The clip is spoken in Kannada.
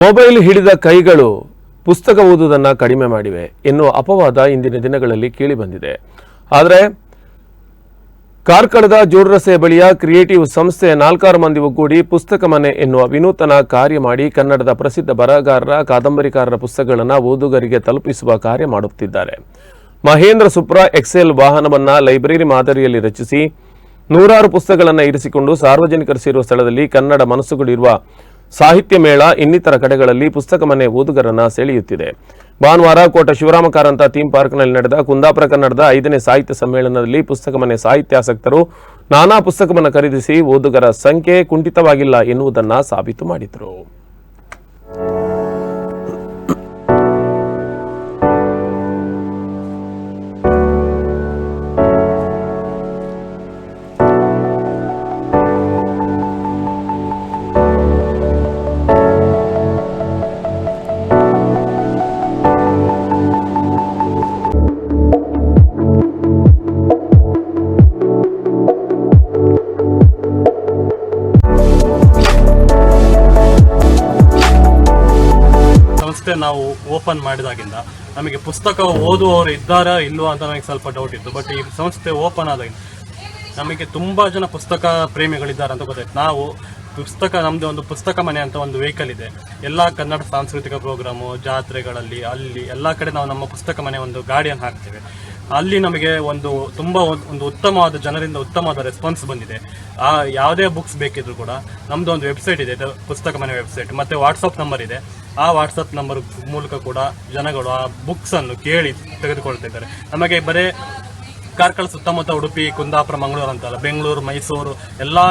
ಮೊಬೈಲ್ ಹಿಡಿದ ಕೈಗಳು ಪುಸ್ತಕ ಓದುವುದನ್ನು ಕಡಿಮೆ ಮಾಡಿವೆ ಎನ್ನುವ ಅಪವಾದ ಇಂದಿನ ದಿನಗಳಲ್ಲಿ ಕೇಳಿಬಂದಿದೆ ಆದರೆ ಕಾರ್ಕಳದ ಜೋಡ್ರಸೆ ಬಳಿಯ ಕ್ರಿಯೇಟಿವ್ ಸಂಸ್ಥೆ ನಾಲ್ಕಾರು ಮಂದಿ ಒಗ್ಗೂಡಿ ಪುಸ್ತಕ ಮನೆ ಎನ್ನುವ ವಿನೂತನ ಕಾರ್ಯ ಮಾಡಿ ಕನ್ನಡದ ಪ್ರಸಿದ್ಧ ಬರಹಗಾರರ, ಕಾದಂಬರಿಕಾರರ ಪುಸ್ತಕಗಳನ್ನು ಓದುಗರಿಗೆ ತಲುಪಿಸುವ ಕಾರ್ಯ ಮಾಡುತ್ತಿದ್ದಾರೆ. ಮಹೇಂದ್ರ ಸುಪ್ರಾ ಎಕ್ಸೆಲ್ ವಾಹನವನ್ನ ಲೈಬ್ರರಿ ಮಾದರಿಯಲ್ಲಿ ರಚಿಸಿ ನೂರಾರು ಪುಸ್ತಕಗಳನ್ನು ಇರಿಸಿಕೊಂಡು ಸಾರ್ವಜನಿಕರು ಸೇರುವ ಸ್ಥಳದಲ್ಲಿ ಕನ್ನಡ ಮನಸ್ಸುಗಳಿರುವ ಸಾಹಿತ್ಯ ಮೇಳ ಇನ್ನಿತರ ಕಡೆಗಳಲ್ಲಿ ಪುಸ್ತಕ ಮನೆ ಓದುಗರನ್ನ ಸೆಳೆಯುತ್ತಿದೆ. ಭಾನುವಾರ ಕೋಟ ಶಿವರಾಮ ಕಾರಂತ ಥೀಮ್ ಪಾರ್ಕ್ನಲ್ಲಿ ನಡೆದ ಕುಂದಾಪುರ ಕನ್ನಡದ ಐದನೇ ಸಾಹಿತ್ಯ ಸಮ್ಮೇಳನದಲ್ಲಿ ಪುಸ್ತಕ ಮನೆ ಸಾಹಿತ್ಯಾಸಕ್ತರು ನಾನಾ ಪುಸ್ತಕವನ್ನು ಖರೀದಿಸಿ ಓದುಗರ ಸಂಖ್ಯೆ ಕುಂಠಿತವಾಗಿಲ್ಲ ಎನ್ನುವುದನ್ನು ಸಾಬೀತು ಮಾಡಿದರು. ಸಂಸ್ಥೆ ನಾವು ಓಪನ್ ಮಾಡಿದಾಗಿಂದ ನಮಗೆ ಪುಸ್ತಕ ಓದುವವರು ಇದ್ದಾರಾ ಇಲ್ವಾ ಅಂತ ನನಗೆ ಸ್ವಲ್ಪ ಡೌಟ್ ಇತ್ತು. ಬಟ್ ಈ ಸಂಸ್ಥೆ ಓಪನ್ ಆದಾಗಿಂದ ನಮಗೆ ತುಂಬಾ ಜನ ಪುಸ್ತಕ ಪ್ರೇಮಿಗಳಿದ್ದಾರೆ ಅಂತ ಗೊತ್ತಾಯ್ತು. ನಾವು ಪುಸ್ತಕ, ನಮ್ದು ಒಂದು ಪುಸ್ತಕ ಮನೆ ಅಂತ ಒಂದು ವೆಹಿಕಲ್ ಇದೆ. ಎಲ್ಲ ಕನ್ನಡ ಸಾಂಸ್ಕೃತಿಕ ಪ್ರೋಗ್ರಾಮು ಜಾತ್ರೆಗಳಲ್ಲಿ, ಅಲ್ಲಿ ಎಲ್ಲ ಕಡೆ ನಾವು ನಮ್ಮ ಪುಸ್ತಕ ಮನೆ ಒಂದು ಗಾಡಿಯನ್ನು ಹಾಕ್ತೇವೆ. ಅಲ್ಲಿ ನಮಗೆ ಒಂದು ತುಂಬ ಒಂದು ಉತ್ತಮವಾದ ಜನರಿಂದ ಉತ್ತಮವಾದ ರೆಸ್ಪಾನ್ಸ್ ಬಂದಿದೆ. ಆ ಯಾವುದೇ ಬುಕ್ಸ್ ಬೇಕಿದ್ರು ಕೂಡ ನಮ್ದು ಒಂದು ವೆಬ್ಸೈಟ್ ಇದೆ ಪುಸ್ತಕ ಮನೆ ವೆಬ್ಸೈಟ್ ಮತ್ತೆ ವಾಟ್ಸಪ್ ನಂಬರ್ ಇದೆ. ಆ ವಾಟ್ಸಪ್ ನಂಬರ್ ಮೂಲಕ ಕೂಡ ಜನಗಳು ಆ ಬುಕ್ಸ್ ಅನ್ನು ಕೇಳಿ ತೆಗೆದುಕೊಳ್ತಿದ್ದಾರೆ. ನಮಗೆ ಬರೀ ಕಾರ್ಕಳ ಸುತ್ತಮುತ್ತ ಉಡುಪಿ, ಕುಂದಾಪುರ, ಮಂಗಳೂರು ಅಂತಲ್ಲ, ಬೆಂಗಳೂರು, ಮೈಸೂರು, ಎಲ್ಲಾ